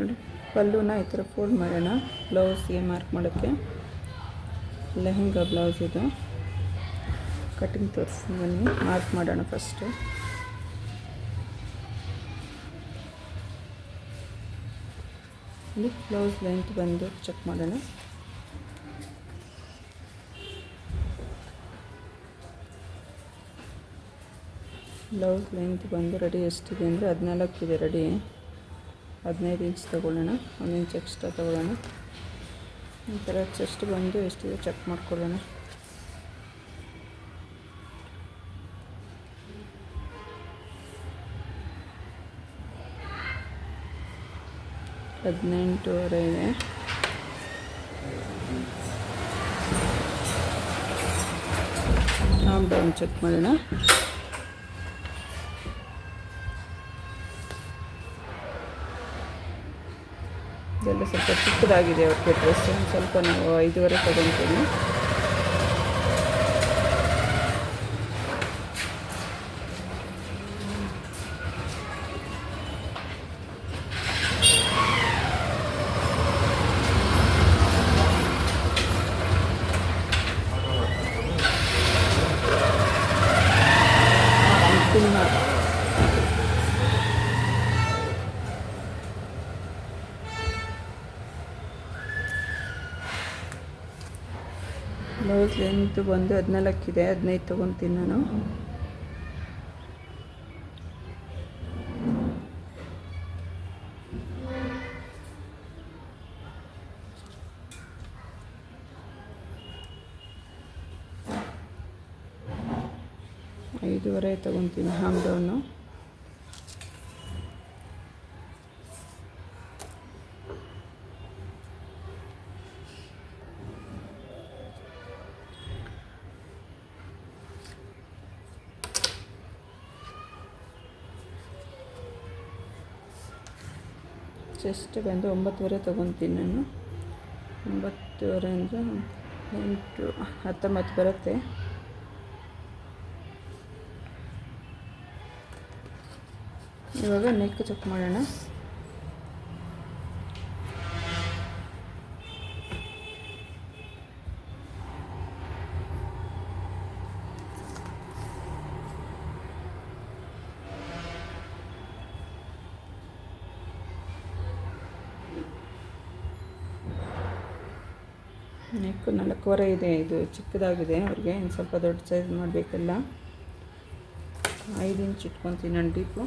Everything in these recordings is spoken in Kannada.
ನೋಡಿ. ಪಲ್ಲುನ ಈ ಥರ ಫೋಲ್ಡ್ ಮಾಡೋಣ. ಬ್ಲೌಸ್ಗೆ ಮಾರ್ಕ್ ಮಾಡೋಕ್ಕೆ. ಲೆಹೆಂಗಾ ಬ್ಲೌಸ್ ಇದು. ಕಟಿಂಗ್ ತೋರಿಸಿ, ಬನ್ನಿ. ಮಾರ್ಕ್ ಮಾಡೋಣ ಫಸ್ಟು ಇಲ್ಲಿ ಬ್ಲೌಸ್ ಲೆಂತ್ ಬಂದು ಚೆಕ್ ಮಾಡೋಣ. ಬ್ಲೌಸ್ ಲೆಂತ್ ಬಂದು ರೆಡಿ ಎಷ್ಟಿದೆ ಅಂದರೆ ಹದಿನಾಲ್ಕು ಇದೆ ರೆಡಿ ಹದಿನೈದು ಇಂಚ್ ತೊಗೊಳ್ಳೋಣ, ಒಂದು ಇಂಚ್ ಎಕ್ಸ್ಟ್ರಾ ತೊಗೊಳ್ಳೋಣ. ಈ ಥರ ಚೆಸ್ಟ್ ಬಂದು ಎಷ್ಟಿದೆ ಚೆಕ್ ಮಾಡ್ಕೊಳ್ಳೋಣ. ಹದಿನೆಂಟೂವರೆ ಇದೆ. ಡೌನ್ ಚೆಕ್ ಮಾಡೋಣ. ಇದೆಲ್ಲ ಸ್ವಲ್ಪ ಚಿಕ್ಕದಾಗಿದೆ ಅವ್ರಿಗೆ ಡ್ರೆಸ್ಸು ಸ್ವಲ್ಪ ನಾವು ಐದುವರೆ ತಗೊತೀವಿ ಬ್ಲೌಸ್ ಲೆಂತ್ ಬಂದು ಹದಿನಾಲ್ಕಿದೆ ಹದಿನೈದು ತೊಗೊತೀನಿ ನಾನು. ಐದೂವರೆ ತೊಗೊತೀನಿ ಹಾಮ್ ಡೌನು ಚೆಸ್ಟ್ ಬಂದು ಒಂಬತ್ತುವರೆ ತೊಗೊತೀನಿ ನಾನು. ಒಂಬತ್ತುವರೆ ಅಂದರೆ ಎಂಟು ಹತ್ತೊಂಬತ್ತು ಬರುತ್ತೆ. ಇವಾಗ ನೆಕ್ ಚೆಕ್ ಮಾಡೋಣ. ನೆಕ್ ನಾಲ್ಕೂವರೆ ಇದೆ, ಇದು ಚಿಕ್ಕದಾಗಿದೆ. ಅವ್ರಿಗೆ ಇನ್ನು ಸ್ವಲ್ಪ ದೊಡ್ಡ ಸೈಜ್ ಮಾಡಬೇಕಲ್ಲ. ಐದು ಇಂಚ್ ಇಟ್ಕೊತೀನಿ ನಾನು ಡೀಪು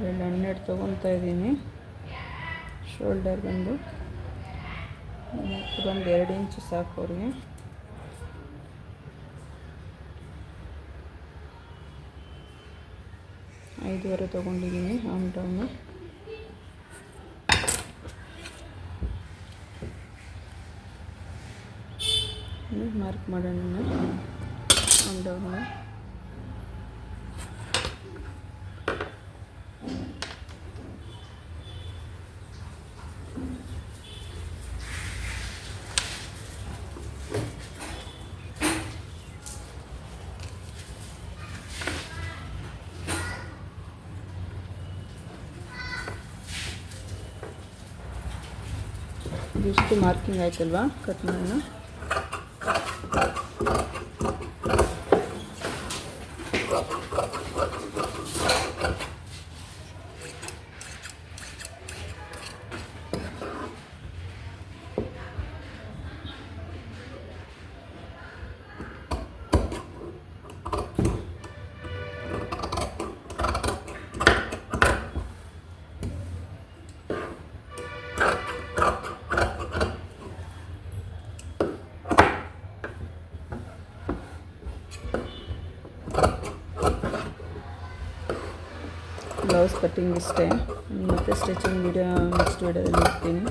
ಆರೇಳು ಹನ್ನೆರಡು ತೊಗೊತಾ ಇದ್ದೀನಿ. ಶೋಲ್ಡರ್ ಬಂದು. ಒಂದು ಎರಡು ಇಂಚು ಸಾಕು ಅವ್ರಿಗೆ. ಐದುವರೆ ತೊಗೊಂಡಿದ್ದೀನಿ ಆಮ್ ಡೌನು ಮಾರ್ಕ್ ಮಾಡೋಣ ಆಮ್ ಡೌನು ಇದಿಷ್ಟು ಮಾರ್ಕಿಂಗ್ ಆಯ್ತಲ್ವಾ ಕಟ್ ಮಾಡೋಣ? ಬ್ಲೌಸ್ ಕಟ್ಟಿಂಗ್ ಇಷ್ಟೇ. ಮತ್ತೆ ಸ್ಟಿಚಿಂಗ್ ವಿಡಿಯೋ ನೆಕ್ಸ್ಟ್ ವಿಡಿಯೋದಲ್ಲಿ ಇರ್ತೀನಿ